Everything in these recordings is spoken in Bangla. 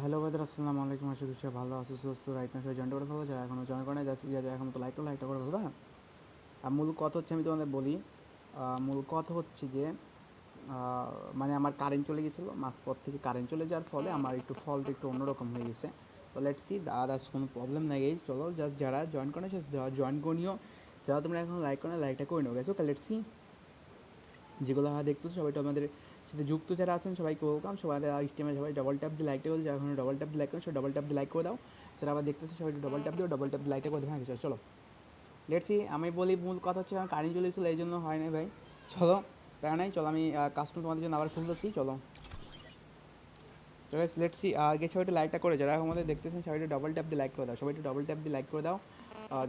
হ্যালো ভাইদের আসসালামু আলাইকুম। আশা করি ভালো আছো, সুস্থ রাইট না সবাই জয়েন করে ফেলো যারা এখনও জয়েন করে যাচ্ছি যারা এখন তো লাইকটা লাইকটা করে ফেলবা আর মূল কথা হচ্ছে, আমি তোমাদের বলি মূল কথা হচ্ছে যে মানে আমার কারেন্ট চলে গেছিল মাঝপথ থেকে কারেন্ট চলে যাওয়ার ফলে আমার একটু ফলটা একটু অন্যরকম হয়ে গেছে। তো লেটস আদার্স কোনো প্রবলেম নাই চলো জাস্ট যারা জয়েন করে জয়েন করিও যারা তোমরা এখন লাইক করে লাইকটা করে নেব গেছো লেটস সি যেগুলো হয় দেখতেছো সবাই তো আমাদের সাথে যুক্ত যারা আছেন সবাইকে ওয়েলকাম সবাই স্টেমে সবাই ডবল ট্যাপ দিয়ে লাইকটা করে যারা এখন ডবল ট্যাপ দিয়ে লাইক করে সবাই ডবল ট্যাপ দিয়ে লাইক করে দাও। যারা আবার দেখতেছে সবাই ডবল ট্যাপ দিও ডবল ট্যাপ দিয়ে লাইকটা করে দেবে হ্যাঁ চলো, লেটসি আমি বলি মূল কথা হচ্ছে আমার কারেন্ট চলে এসেছিল এই জন্য হয় নাই ভাই। চলো প্রায় নাই চলো আমি কাস্টম তোমাদের জন্য আবার খুলতেছি চলো। লেটসি আগে সবাই লাইকটা করে যারা আমাদের দেখতেছেন সবাই ডবল ট্যাপ দিয়ে লাইক করে দাও। সবাই একটু ডবল ট্যাপ দিয়ে লাইক করে দাও।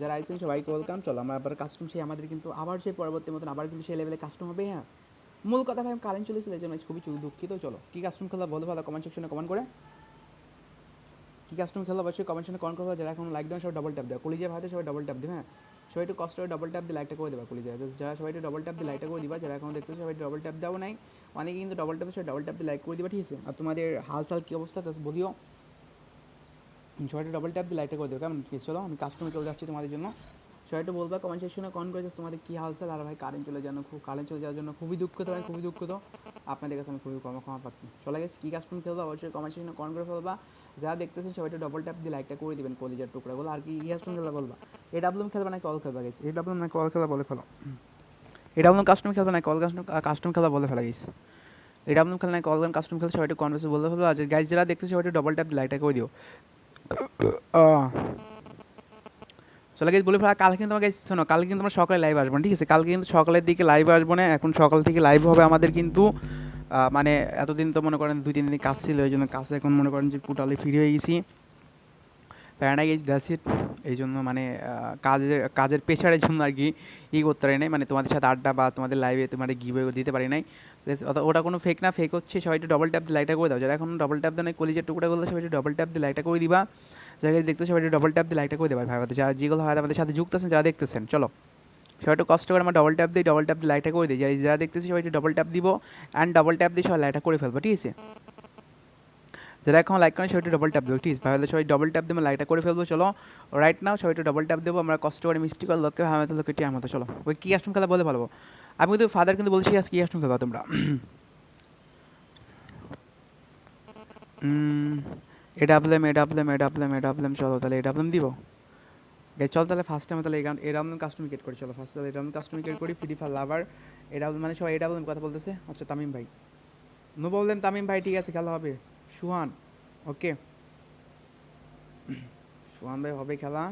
যারা আইসেন সবাইকে ওয়েলকাম চলো, আমরা আবার কাস্টম সেই আমাদের কিন্তু আবার সেই পরবর্তী মতন আবার কিন্তু সেই লেভেলে কাস্টম হবে হ্যাঁ? মূল কথা ভাই কারেন্ট চলেছিল এই জন্য খুবই দুঃখিত। চলো, কী কাস্টম খেলা বলো ভালো কমেন্ট সেকশনে কমেন্ট করে। কী কাস্টম খেলা অবশ্যই কমেন্ট সেকশনে কমেন্ট করব। যারা এখন লাইক দেবেন সবাই ডবল ট্যাপ দেবে কলিজা ভাইতে সবাই ডবল ট্যাপ দেবে হ্যাঁ? সবাই একটু কষ্ট ডবল ট্যাপ দিয়ে লাইকটা করে দেবা কলিজা যারা সবাই একটু ডবল ট্যাপ দিয়ে লাইকটা করে দিবা, যারা এখন দেখতে সবাই ডবল ট্যাপ দেওয়া নাই। অনেকে কিন্তু ডবল ট্যাপ সবাই ডবল ট্যাপ দিয়ে লাইক করে দিবা, ঠিক আছে? আর তোমাদের হাল সাল কী অবস্থা তা বলিও। সবাই ডবল ট্যাপ দিয়ে লাইকটা করে দেবো। কেমন? চলো, আমি কাস্টমে চলে যাচ্ছি তোমাদের জন্য। একটু বলবা কমেন্ট সেকশনে কমেন্ট করে তোমাদের কী হাল চাল? আর ভাই কারেন্ট চলে যাওয়ার খুব কারেন্ট চলে যাওয়ার জন্য খুবই দুঃখিত ভাই, খুবই দুঃখিত। আপনাদের কাছে আমি খুবই ক্ষমা ক্ষমা পাচ্ছি চলে গেছে কী কাস্টম খেলব অবশ্যই কমেন্ট সেকশনে কমেন্ট করে ফেলবা। যারা দেখতেছেন একটু ডবল ট্যাপ দিয়ে লাইকটা করে দিবেন, কলিজার টুকরাগুলো। আর কি ই কাস্টম খেলা বলবা? এই ডাবলুম খেলবা নাকি অল খেলবা গেছে এই ডাবলুম নাকি অল খেলা বলে ফেলো। এই ডাবলুম কাস্টম খেলবে নাকি অল কাস্টম কাস্টম খেলা বলে ফেলা গেছে এটা ডাবলুম খেলা নাকি অল কাস্টম খেলা সবাই একটু কনভার্সে বলে ফেলব। আর গাইজ যারা দেখতেছে একটু ডবল ট্যাপ দিয়ে লাইকটা করে দিও। চলে গেছি বলে ফেলা, কালকে কিন্তু আমাকে, শোনো, কালকে কিন্তু আমরা সকালে লাইভ আসব, ঠিক আছে? কালকে কিন্তু সকালের দিকে লাইভ আসব না, এখন সকাল থেকে লাইভ হবে আমাদের কিন্তু মানে এতদিন তো মনে করেন দুই তিন দিন কাজ ছিল, এই জন্য কাজ এখন মনে করেন যে টোটালি ফ্রি হয়ে গেছি। প্যারাডাই গেছি ডাসিট এই জন্য মানে কাজের কাজের প্রেশারের জন্য আর কি, ই করতে পারি নাই মানে তোমাদের সাথে আড্ডা বা তোমাদের লাইভে তোমার গিভে দিতে পারি নাই। ওটা- কোনো ফেক না ফেক হচ্ছে, সবাই একটু ডবল ট্যাপ দিয়ে লাইকটা করে দাও। যারা এখন ডবল ট্যাপ দেয় কলিজের টুকরা করলে সবাই একটু ডবল ট্যাপ দিয়ে লাইকটা করে দিবা। যারা দেখতে সবাই একটু ডবল ট্যাপ দিয়ে লাইকটা করে দেবা ভাই যারা যেগুলো হয় আমাদের সাথে যুক্ত আছেন, যারা দেখতেছেন, চলো। সবাই একটু কষ্ট করে আমার ডবল ট্যাপ দিয়ে ডবল ট্যাপ দিয়ে লাইটটা করে দিই। যারা যারা দেখতেছি সবাই একটু ডবল ট্যাপ দিব অ্যান্ড ডবল ট্যাপ দিয়ে সবাই লাইটটা করে ফেলব, ঠিক আছে? যারা এখন লাইক করেন সবাই ডবল ট্যাপ দেবো ঠিক আছে সবাই ডবল ট্যাপ দিয়ে লাইটটা করে ফেলব, চলো। রাইট নাও সবাই ডবল ট্যাপ দেবো, আমরা কষ্ট করে মিষ্টি করে লোককে আমাদের লোককে টিয়ার মতো চলো। ওই কী আসুন খেলা বলে ভালো। আমি কিন্তু ফাদার কিন্তু বলছি আজ কী আসুন খেলা তোমরা? এটা আপলাম এটা আপলাম এটা আপলাম এটা আপলাম চলো তাহলে এটা আপলাম দিব। চল তাহলে ফার্স্ট টাইম তাহলে গান এরাম কাস্টমিকেট করি, চলো। ফার্স্ট তাহলে এরাম কাস্টমিকেট করি ফ্রি ফার লাভার এটা মানে সবাই এটা বললাম কথা বলতেছে। আচ্ছা তামিম ভাই। নো বললেন তামিম ভাই, ঠিক আছে, খেলা হবে। সুহান ওকে সুহান ভাই হবে খেলা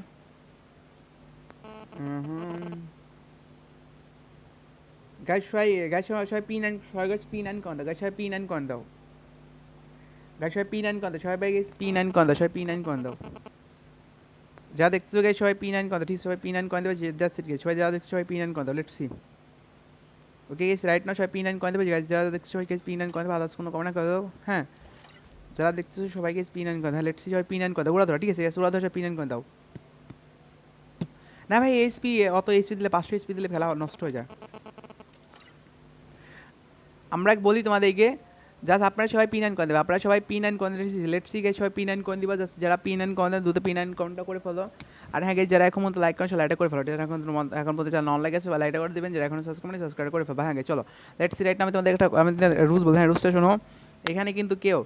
গাছ দাও দাও যা দেখছ গাই সবাই পি নাইন কন ঠিক সবাই পি নাইন দেবে দ্যাটস সবাই যা দেখছ সবাই পি নাইন কন দাও সি ওকে রাইট নাও সবাই পি দেবে দেখছ সবাই গাইস পি নাইন আদার্স কোনো কমেন্ট করে দাও হ্যাঁ যারা দেখতেছো সবাই গাইস পি নাইন কন লেটস সি সবাই পি নাইন কন দাও ওরা ধরো ঠিক আছে ওরা ধরো পি নাইন কন দাও। না ভাই এইচপি অত এইচপি দিলে, পাঁচশো এইচপি দিলে ফেলা নষ্ট হয়ে যায়। আমরা বলি তোমাদেরকে জাস্ট আপনারা সবাই পি নাইন করে দেবে, আপনারা সবাই পি নাইন করে লেট সি সবাই পি নাইন করে দিবা জাস্ট যারা পি নাইন করে দেন দুটো পি নাইন কাউন্টটা করে ফেলো আর হ্যাঁ যারা এখন মতো লাইক করে লাইটটা করে ফেলো যারা এখন এখন পর্যন্ত যারা নন লাইক আছে বা লাইটটা করে দেবেন, যারা এখন সাবস্ক্রাইব করে সাবস্ক্রাইব করে ফেলো। হ্যাঁ চলো লেট সি রাইট আমি তোমাদের একটা আমি রুলস বলছি হ্যাঁ রুলসটা শোনো। এখানে কিন্তু কেউ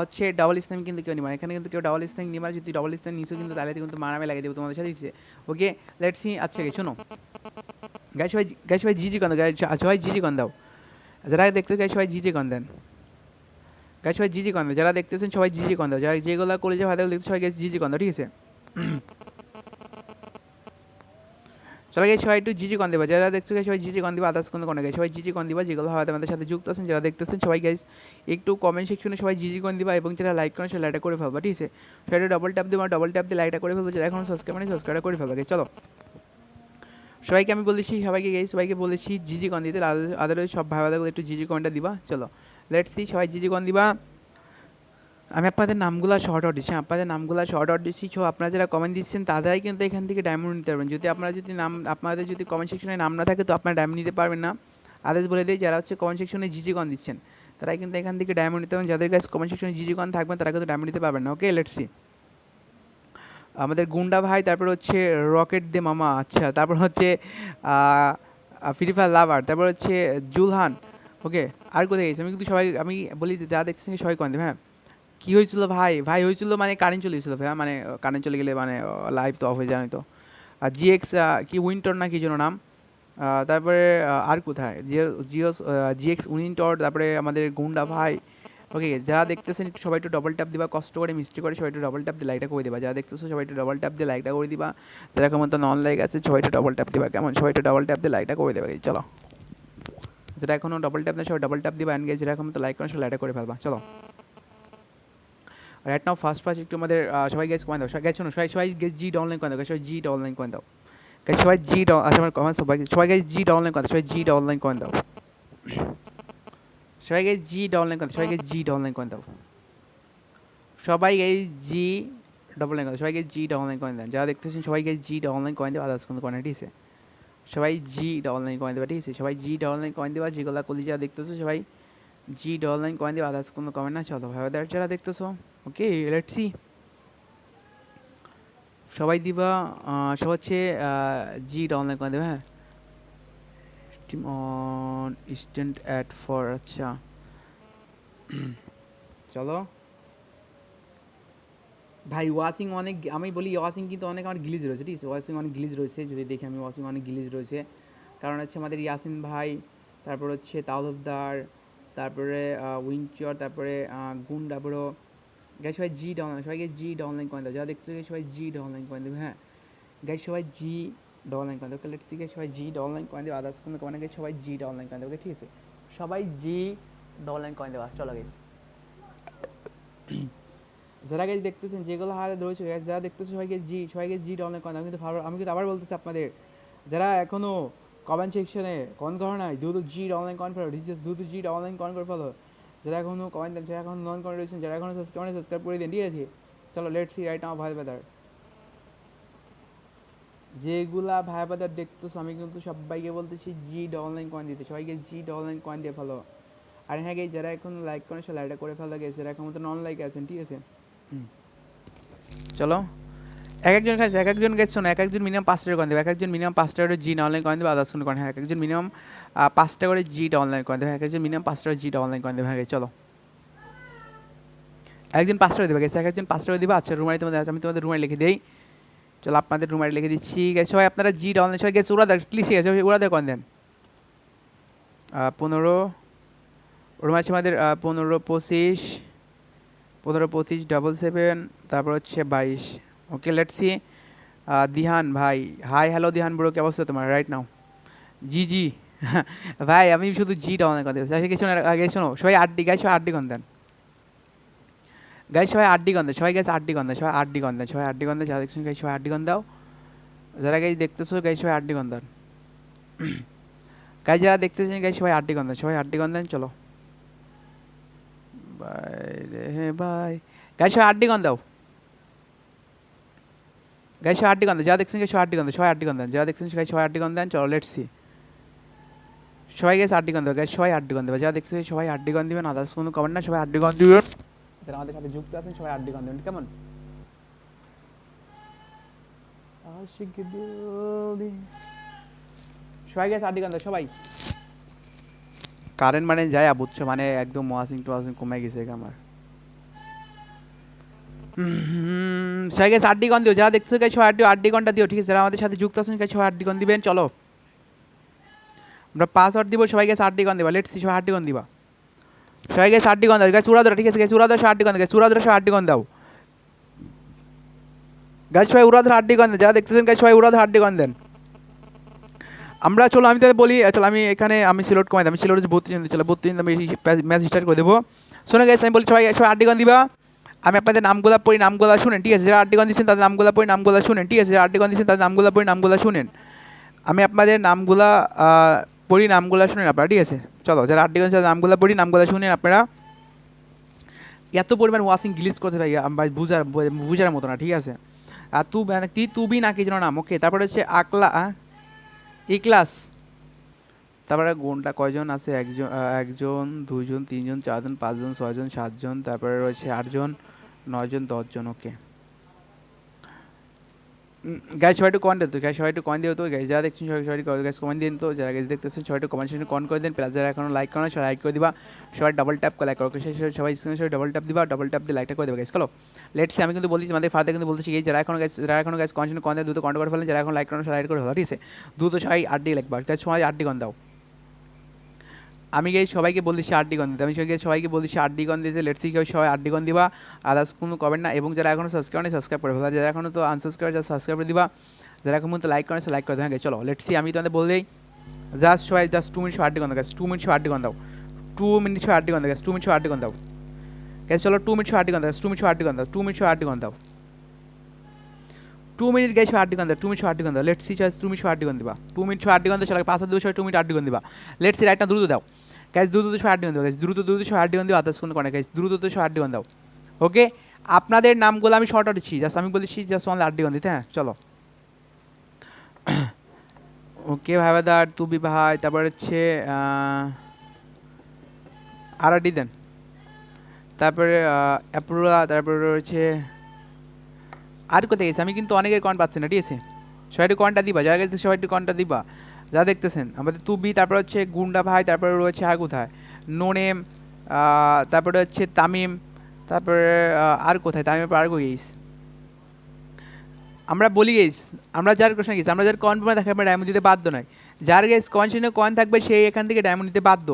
হচ্ছে ডাবল স্ট্যাম্প কিন্তু কেউ নিবা এখানে কিন্তু কেউ ডাবল স্ট্যাম্প নিবা যদি ডাবল স্ট্যাম্প নিছো কিন্তু তাহলে কিন্তু মারামে লাগিয়ে দেবো তোমাদের সাথে দিচ্ছে। ওকে লেটস সি আচ্ছা গে শোনো। গাই ভাই গাইস ভাই জিজি কন দাও। আচ্ছা সবাই জিজি কন দাও। যারা দেখতে গাই ভাই জিজি কন দেন। গাইস সবাই জিজি কন যারা দেখতেছেন, সবাই জিজি কন দাও। যারা যেগুলো কলেজে ভালো দেখতে সবাই গাইস জিজি কন দাও, ঠিক আছে? চলো গাই সবাই একটু জিজি কন দিবা। যারা দেখছ সবাই জিজি কন দিবা আদার্স কোনো কোনো গাই সবাই জিজি কন দিবা, যেগুলো হয় আমাদের সাথে যুক্ত আছেন, যারা দেখতেছেন, সবাই গাইস একটু কমেন্ট সেকশনে সবাই জিজি কন দিবা এবং যারা লাইক করেন সে লাইকটা করে ফেলবা, ঠিক আছে? সবাই ডবল ট্যাপ দিবা ডবল ট্যাপ দিয়ে লাইকটা করে ফেলব, যারা এখন সাবস্ক্রাইব মানে সাবস্ক্রাইব করে ফেলবা চলো। সবাইকে আমি বলেছি, সবাইকে গাই সবাইকে বলেছি জিজি কন দিতে আদারওয়াইজ সব ভাই একটু জিজি কনটা দিবা, চলো। লেটস সবাই জিজি কন দিবা। আমি আপনাদের নামগুলো শর্ট আউট দিচ্ছি। আপনাদের নামগুলো শর্ট আউট দিচ্ছি সো আপনারা যারা কমেন্ট দিচ্ছেন, তারাই কিন্তু এখান থেকে ডায়মন্ড নিতে পারবেন। যদি আপনারা যদি নাম, আপনাদের যদি কমেন্ট সেকশনে নাম না থাকে, তো আপনারা ডায়মন্ড নিতে পারবেন না। আদার্স বলে দিই, যারা হচ্ছে কমেন্ট সেকশনে জিজি কন দিচ্ছেন, তারাই কিন্তু এখান থেকে ডায়মন্ড নিতে পারবেন। যাদের কাছে কমেন্ট সেকশনে জিজি কন থাকবেন তারা কিন্তু ডায়মন্ড নিতে পারবেন না। ওকে লেটস আমাদের গুন্ডা ভাই, তারপর হচ্ছে রকেট দে মামা আচ্ছা তারপর হচ্ছে ফ্রি ফায়ার লাভার, তারপর হচ্ছে জুলহান। ওকে আর কোথায় গেছে? আমি কিন্তু সবাই, আমি বলি যা দেখছি সবাই কন দেবে হ্যাঁ। কী হয়েছিল ভাই? ভাই হয়েছিল মানে কারেন্ট চলে গেছিল ভাই মানে কারেন্ট চলে গেলে মানে লাইভ তো অফ হয়ে যায় তো আর জিএক্স কি উইন্টর না কি যেন নাম? তারপরে আর কোথায়? জিও জিও জিএক্স উইন্টর তারপরে আমাদের গুন্ডা ভাই। ওকে যারা দেখতেছেন একটু সবাই একটু ডবল ট্যাপ দিবা, কষ্ট করে মিষ্টি করে সবাই একটু ডবল ট্যাপ দিয়ে লাইকটা করে দিবা। যারা দেখতেছো সবাই একটু ডবল ট্যাপ দিয়ে লাইকটা করে দিবা। যারা কেমন তো নন লাইক আছে সবাই একটু ডবল ট্যাপ দিবা, কেমন? সবাই একটু ডবল ট্যাপ দিয়ে লাইকটা করে দেবে চলো। যেটা এখনও ডবল ট্যাপ নেই, সবাই ডবল ট্যাপ দিবা অ্যান্ড যেটা এখন তো লাইক করে সবাই লাইকটা করে ফেলবা। চলো। রাইট নাও ফার্স্ট ফার্স্ট একটু আমাদের সবাই গেস কমেন্ট দাও সবাই গেছ সবাই সবাই গেস জি ডাউনলাইন করে দাও সবাই জি ডাউনলাইন করে দাও সবাই জি ডাউন আচ্ছা আমার কমেন্ট সবাই সবাই গেস জি ডাউনলাইন করে দাও সবাই জি ডাউনলাইন করে দাও সবাই জি ডাউনলাইন করে দাও সবাই গেস জি ডাউনলাইন করে দাও সবাই গেস জি ডবল লাইন করে সবাই গেস জি ডাউনলাইন করে দেন যারা দেখতেছেন সবাই গেস জি ডাউনলাইন করে দেবে আদার্স কোনো করে ঠিক আছে সবাই জি ডাউনলাইন করে দেবে ঠিক আছে সবাই জি ডাউনলাইন করে দেবা যেগুলো কলি যারা দেখতেছো সবাই জি ডাউনলাইন করে দেবে আদার্স কোনো কমেন্ট না চলো ভাই যারা দেখতেছো ওকে লেটস সি সবাই দিবা সব হচ্ছে জি ডাউনলোড করে দেবে হ্যাঁ? Team on instant add for আচ্ছা। চলো। ভাই ওয়াশিং অনেক আমি বলি ওয়াশিং কিন্তু অনেক আমার গিলিজ রয়েছে ঠিক আছে? ওয়াশিং অনেক গিলিজ রয়েছে যদি দেখি আমি ওয়াশিং অনেক গিলিজ রয়েছে। কারণ হচ্ছে আমাদের ইয়াসিন ভাই তারপর হচ্ছে তালুকদার তারপরে উইনচর তারপরে আহ, গুন্ডা বড়ো গাই সবাই জি ডাউনলাইন সবাইকে জি ডাউনলাইন করে দাও যারা দেখছ সবাই জি ডাউনলাইন করে দেবে হ্যাঁ গাই সবাই জি ডাউনলাইন করে দেবে ওকে লেটস সি সবাই জি ডাউনলাইন করে দেবে আদার্স কোনো কমেন্ট গাই সবাই জি ডাউনলাইন করে দেবে ওকে ঠিক আছে সবাই জি ডাউনলাইন করে দেওয়া চলো গাইস যারা গাইজ দেখতেছেন যেগুলো হাতে রয়েছে guys, যারা দেখতেছে সবাইকে জি সবাইকে জি ডাউনলোড করেন আমি কিন্তু আমি কিন্তু আবার বলতেছি আপনাদের যারা এখনও কমেন্ট সেকশনে কমেন্ট করে নাই দ্রুত জি ডাউনলাইন করেন ফেলো দ্রুত জি ডাউনলাইন করেন করে ফেলো যারা এখনও কমেন্ট দেন, যারা এখনও নন করে রয়েছেন, যারা এখনও সাবস্ক্রাইব সাবস্ক্রাইব করে দেন, ঠিক আছে? চলো লেট সি রাইট নাও ভাই বেদার যেগুলা ভাই বেদার দেখতেছো, আমি কিন্তু সবাইকে বলতেছি জি ডাউনলাইন কয়েন দিতে। সবাইকে জি ডাউনলাইন কয়েন দিয়ে ফেলো আর হ্যাঁ গাইজ যারা এখন লাইক করেন সে লাইকটা করে ফেলো গেছে যারা এখন মতো নন লাইক আছেন, ঠিক আছে। চলো। এক একজন খাইছে এক একজন গেছে না এক একজন মিনিমাম পাঁচটা করে দেবে এক একজন মিনিমাম পাঁচটা করে জিটা অনলাইন করে দেবে আদার্স করে হ্যাঁ এক একজন মিনিমাম পাঁচটা করে জিটা অনলাইন করে দেবে এক একজন মিনিমাম পাঁচটা করে জিটা অনলাইন করে দেবে হ্যাঁ চলো। একজন পাঁচটা করে দেবে, গেছে এক একজন পাঁচটা করে দিবে আচ্ছা রুমারি তোমাদের আমি তোমাদের রুমারি লিখে দিই। চলো, আপনাদের রুমারি লিখে দিচ্ছি, গেছে সবাই আপনারা জিটা অনলাইন সবাই গেছে ওরা দেখ ক্লিক গেছে ওরা দেখ দেন। পনেরো ওর মাঝে আমাদের পনেরো, পঁচিশ পনেরো, পঁচিশ ডাবল সেভেন তারপর হচ্ছে বাইশ। ওকে লেট সি দিহান ভাই হাই হ্যালো দিহান ব্রো কি অবস্থা তোমার রাইট নাও জি জি ভাই আমি শুধু জি ডাউন কথা বলছি আচ্ছা শোনো সবাই আটটি গাই সবাই আটটি গন্ধ দেন গাই সবাই আটটি গন্ধ সবাই গেছে আটটি গন্ধ সবাই আটটি গন্ধ সবাই আটটি গন্ধ যারা দেখছেন গাই সবাই আটটি গন্ধ দাও যারা গাই দেখতেছো গাই সবাই আটটি গন্ধ দেন গাই যারা দেখতেছেন গাই সবাই আটটি গন্ধ সবাই আটটি গন্ধ দেন চলো বাইরে হে ভাই গাই সবাই আটটি গন্ধ দাও গাই সবাই আটটি গন্ধ যারা দেখছেন গাই সবাই আটটি গন্ধ সবাই আটটি গন্ধ যারা দেখছেন গাই সবাই আটটি গন্ধ চলো লেটস সি সবাই গেছে আটটি গন্ধ গাই সবাই আটটি গন্ধ দেবে যারা দেখছেন সবাই আটটি গন্ধ দিবেন আদার্স কোনো কমেন্ট না সবাই আটটি গন্ধ দিবেন যারা আমাদের সাথে যুক্ত আছেন সবাই আটটি গন্ধ দিবেন কেমন সবাই গেছে আটটি গন্ধ সবাই কারেন্ট মানে যায় বুঝছ মানে একদম ওয়াশিং টোয়াশিং কমে গেছে আমার। সবাই গেছে আটটি গন দিও যারা দেখছ সবাই আটটি আটটি ঘণ্টা দিও ঠিক আছে যারা আমাদের সাথে যুক্ত আছেন সবাই আটটি গন দিবেন চলো আমরা পাসওয়ার্ড দিব সবাই গেছে আটটি গন দিবা লেটস সবাই আটটি গন দিবা সবাই গেছে আটটি গন দাও গাছ ঠিক আছে গাছ উড়া ধরা আটটি গন গাছ উড়া ধরা আটটি গন দাও গাছ সবাই উড়া ধরা আটটি গন দেন যারা দেখতেছেন গাছ সবাই উড়া ধরা আটটি গন দেন আমরা চলো আমি তাদের বলি চলো আমি এখানে আমি সিলোট কমাই দিই। আমি সিলোট বত্রিশ চলো বত্রিশ আমি ম্যাচ স্টার্ট করে দেবো শোনো গেছে আমি বলি সবাই সবাই আটটি গন দিবা আমি আপনাদের নামগুলা পড়ি, নামগুলা শুনেন, ঠিক আছে? যারা গন দিচ্ছেন তাদের নামগুলা পড়ি, নামগুলা শুনেন, ঠিক আছে? যারা গন দিচ্ছেন তাদের নামগুলা পড়ি, নামগুলা শুনেন। আমি আপনাদের নামগুলা পড়ি, নামগুলা শুনেন আপনারা, ঠিক আছে? চলো, যারা গন তাদের নামগুলা পড়ি, নামগুলা শুনেন আপনারা। এত পরিমাণ ওয়াশিং গ্লিচ করতে ভাই, আম- ভাই, বুঝার বুঝার মতো না, ঠিক আছে? আর তু মানে তি তুবি না কি যেন নাম? ওকে তারপরে হচ্ছে আকলা? ইকলাস তারপরে গুণটা কয়জন আছে? একজন একজন, দুইজন, তিনজন, চারজন, পাঁচজন, ছয়জন, সাতজন, তারপরে রয়েছে আটজন। নয়জন দশজন ওকে গ্যাস সবাই একটু কমেন্ট দিত গাইজ সবাই একটু কমেন্ট দিও তো। গাইজ যারা দেখছেন, সবাই সবাই গাইজ কমেন্ট দিন তো। যারা গাইজ দেখতেছেন, সবাই একটু কমেন্ট সেকশনে কমেন্ট করে দিন। প্লাস যারা এখনও লাইক করেন, সবাই লাইক করে দিবা। সবাই ডাবল ট্যাপ করে লাইক করো। সবাই স্ক্রিনে সবাই ডাবল ট্যাপ দিবা। ডাবল ট্যাপ দিয়ে লাইকটা করে দেবে গাইজ চলো। লেটস আমি কিন্তু বলছি আমাদের ফার্দার কিন্তু বলতেছি এই যারা এখনও গ্যাস যারা এখনও গাইজ কমেন্ট কমেন্ট দ্রুত কমেন্ট করে ফেলেন। যারা এখন লাইক করেন, সবাই লাইক করে ফেলো, ঠিক আছে? দ্রুত সবাই লাইক লাইকবা গ্যাস সবাই আটটি গন দাও। আমি গিয়ে সবাইকে বলছি আট ডিগন দিতে আমি সবাইকে সবাইকে বলছি আট ডিগন দিতে লেটস সি সবাই আট ডিগন দিবা আদার্স কোনো কমেন্ট না এবং যারা এখনও সাবস্ক্রাইব নেই সাবস্ক্রাইব করে ফেলা যারা এখনও তো আনসাবস্ক্রাইব যারা সাবস্ক্রাইব করে দিবা যারা এখন মতো লাইক করে লাইক করে দেবে চলো লেটস সি আমি তোমাদের বললেই জাস্ট সবাই জাস্ট টু মিনিট আট ডিগন দাও টু মিনিট আট ডিগন দাও টু মিনিট আট ডিগন দাও টু মিনিট আট ডিগন দাও চলো টু মিনিট আট ডিগন টু মিনিট আট ডিগন দাও টু মিনিট আট ডিগন দাও টু মিনিট গেছে আট ডিগন দাও টু মিনিট আট ডিগন দাও let's see charge two minute আট ডিগন দিবা টু মিনিট আট ডিগন দাও চলো পাঁচ হাত দিবস টু মিনিট আট ডিগন দিবা লেটস রাইটটা দ্রুত দাও গ্যাস দ্রুত দুশো আট ডিগন দাও গ্যাস দ্রুত দ্রুত আট ডিগন দিও আদার্স কোনো করে গ্যাস দ্রুত দুশো আট ডিগন দাও ওকে আপনাদের নামগুলো আমি শর্ট আউট দিচ্ছি জাস্ট আমি বলেছি জাস্ট অনলি আট ডিগন দিতে হ্যাঁ চলো ওকে ভাইবাদার তুবি ভাই তারপর হচ্ছে আর ডি দেন তারপরে অ্যাপ্রোলা তারপরে রয়েছে আর কোথায় গেছে? আমি কিন্তু অনেকের কয়েন পাচ্ছি না, ঠিক আছে? সবাই একটু কয়েনটা দিবা, যারা গেছে সবাই একটু কয়েনটা দিবা। যা দেখতেছেন, আমাদের তুবি, তারপর হচ্ছে গুন্ডা ভাই, তারপরে রয়েছে আর কোথায়? নোনেম তারপরে হচ্ছে তামিম, তারপরে আর কোথায়? তামিম আর গেছিস আমরা বলি গেস আমরা যার কোশ্চেন গেছি, আমরা যার কয়েন দেখা আমরা ডায়মন্ড দিতে বাধ্য নয়। যার গেস কয়েন সেকশনে কয়েন থাকবে সেই এখান থেকে ডায়মন্ড দিতে বাধ্য।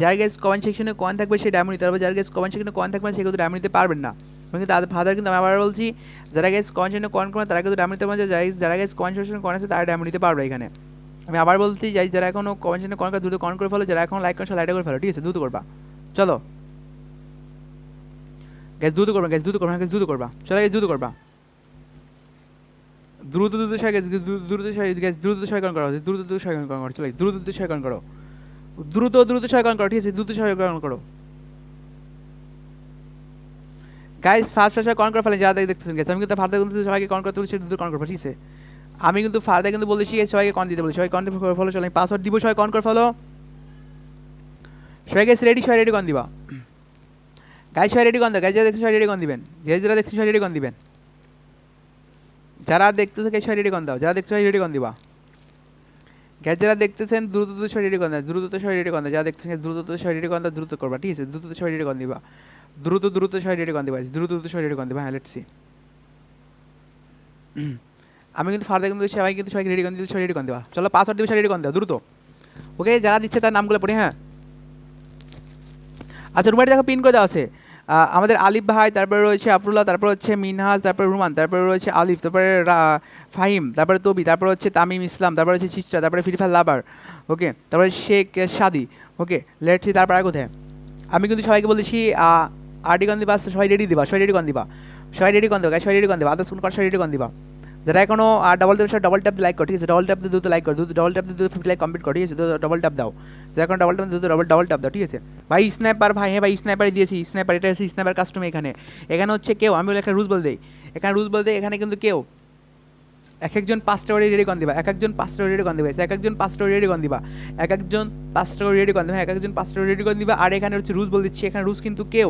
যার গেস কমেন্ট সেকশনে কয়েন থাকবে সেই ডায়মন্ড দিতে পারবে। যার গেস কমেন্ট সেকশনে কয়েন থাকবে সে কিন্তু ডায়মন্ড দিতে পারবেন না। কিন্তু তাদের ফাদার কিন্তু আমি আবার বলছি, যারা গেস কয়েন সেকশনে কয়েন করে, তারা কিন্তু ডায়মন্ড দিতে পারবে যারা যারা গেস কয়েন আছে, তারা ডায়মন্ড দিতে পারবে এখানে। আমি আবার বলছি যাই যারা এখনও কমেন্ট সেকশনে কয়েন করে, দ্রুত কমেন্ট করে ফেলো, যারা এখন লাইক করে লাইক করে ফেলো, ঠিক আছে? দ্রুত করবা। চলো। গ্যাস দ্রুত করবা গ্যাস দ্রুত করবা গ্যাস দ্রুত করবা। চলো গ্যাস দ্রুত করবা। দ্রুত দ্রুত ছয় গ্যাস দ্রুত ছয় গ্যাস দ্রুত ছয়করণ করো, দ্রুত দ্রুত ছয়করণ করো, চলে দ্রুত দ্রুত ছয়করণ করো। দ্রুত দ্রুত ছয়করণ করো, ঠিক আছে? দ্রুত ছয়করণ করো। গাইস ফার্স্ট ফার্স্ট কন করে ফেলেন যারা দেখতেছেন গেছে আমি কিন্তু ফার্দার কিন্তু সবাইকে কন করতে বলছি দ্রুত কন ঠিক আছে আমি কিন্তু ফার্দার কিন্তু বলেছি সবাইকে কন দিতে বলেছি সবাই কন করে ফলো চলে পাসওয়ার্ড দিব সবাই কন করে ফলো সবাই গেছে রেডি সবাই রেডি কন দিবা গাইস সবাই রেডি কন দেবে গাইস যারা দেখছেন সবাই রেডি কন দিবেন যে যারা দেখছেন সবাই রেডি কন দিবেন যারা দেখতেছে কে সবাই রেডি কন দাও যারা দেখছে সবাই রেডি কন দিবা গ্যাস যারা দেখতেছেন দ্রুত দ্রুত সবাই রেডি কন দাও দ্রুত সবাই রেডি কন দাও যারা দেখতেছেন দ্রুত সবাই রেডি কন দাও দ্রুত করবা ঠিক আছে দ্রুত সবাই রেডি কন দিবা দ্রুত দ্রুত সবাই রেডি কন দিবা দ্রুত দ্রুত সবাই রেডি কন দিবা হ্যাঁ লেটস আমি কিন্তু ফার্দার কিন্তু সবাই কিন্তু সবাই রেডি কন দিলে সবাই রেডি কন দিবা চলো পাসওয়ার্ড দিবে, সবাই রেডি কন দাও দ্রুত। ওকে যারা দিচ্ছে তার নামগুলো পড়ি হ্যাঁ। আচ্ছা রুমের দেখো পিন করে দেওয়া আছে। আমাদের আলিফ ভাই, তারপরে রয়েছে আফরুল্লাহ, তারপর হচ্ছে মিনহাজ, তারপরে রুমান, তারপরে রয়েছে আলিফ, তারপরে ফাহিম, তারপরে তবি, তারপরে হচ্ছে তামিম ইসলাম, তারপরে হচ্ছে চিত্রা তারপরে ফিরিফার লাভার ওকে তারপরে শেখ সাদি ওকে লেটসি তারপর কোথায়? আমি কিন্তু সবাইকে বলেছি আরডি কন দিবা রেডি দিবা রেডি কন দিবা। রেডি কন দিবা রেডি কন দিবা আদার্স কোন সবাই রেডি কন দিবা। যারা এখনও আর double tap double tap like করো, ঠিক আছে? ডবল ট্যাপ দিয়ে দ্রুত লাইক করো, দ্রুত ডবল ট্যাপ দিয়ে দ্রুত ফিফটি লাইক কমপ্লিট করো, ঠিক আছে? ডবল ট্যাপ দাও। যারা এখন ডবল ট্যাপ দ্রুত ডবল ডবল ট্যাপ দাও, ঠিক আছে? ভাই স্ন্যাপার ভাই হ্যাঁ ভাই স্ন্যাপার দিয়েছি স্ন্যাপার এটা হচ্ছে স্ন্যাপার কাস্টম এখানে। এখানে হচ্ছে কেউ, আমি বলে একটা রুলস বল দেই। এখানে রুলস বলতে এখানে কিন্তু কেউ এক একজন পাঁচটা করে রেডি কন দিবা এক একজন পাঁচটা করে রেডি কন দিবা এক একজন পাঁচটা করে রেডি কন দিবা এক একজন পাঁচটা করে রেডি কন দিবা এক একজন পাঁচটা করে রেডি কন দিবা, আর এখানে হচ্ছে রুলস বল দিচ্ছি, এখানে রুলস কিন্তু কেউ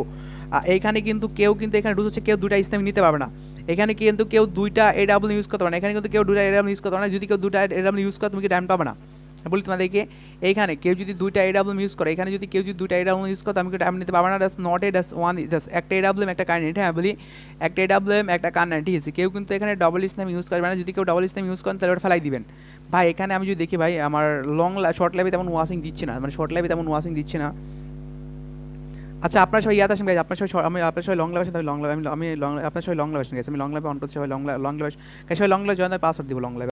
এইখানে কিন্তু কেউ কিন্তু এখানে রুলস হচ্ছে কেউ দুটা ইসলাম নিতে পারবে না। এখানে কিন্তু কেউ দুইটা এ ডাবল ইউজ করতে পারে না। এখানে কিন্তু কেউ দুটা এ ডাবল ইউজ করতে পারে না। যদি কেউ দুটা এ ডাবল ইউজ করে, তুমি কি টাইম পাবে না? বলি তোমাদেরকে, এইখানে কেউ যদি দুইটা এ ডাবল ইউজ করে, এখানে যদি কেউ যদি দুইটা এ ডাবল ইউজ করে আমি টাইম নিতে পারবে না? Does not a does one does একটা এ ডাবল একটা কারেন্ট হ্যাঁ বলি একটা এ ডাবল একটা কারেন্ট ঠিক আছে, কেউ কিন্তু এখানে ডবল ইসলাম ইউজ করবে না। যদি কেউ ডবল ইসলাম ইউজ করেন তাহলে ওটা ফেলাই দিবেন। ভাই, এখানে আমি যদি দেখি, ভাই, আমার লং শর্ট লাইভে তেমন ওয়াশিং দিচ্ছে না। মানে শর্ট লাইভে তেমন ওয়াশিং দিচ্ছে না। আচ্ছা আপনার সবাই ইয়াদ আসেন গাইজ আপনার সবাই আমি, আপনার সবাই লং লাইভ আসেন লং লাইভ আমি আমি লং আপনার সবাই লং লাইভ আসেন গাইজ আমি লং লাভ অন্তত সবাই লং লং লাইভ সবাই লং লাইভ জয়েন পাসওয়ার্ড দিব লং লাইভ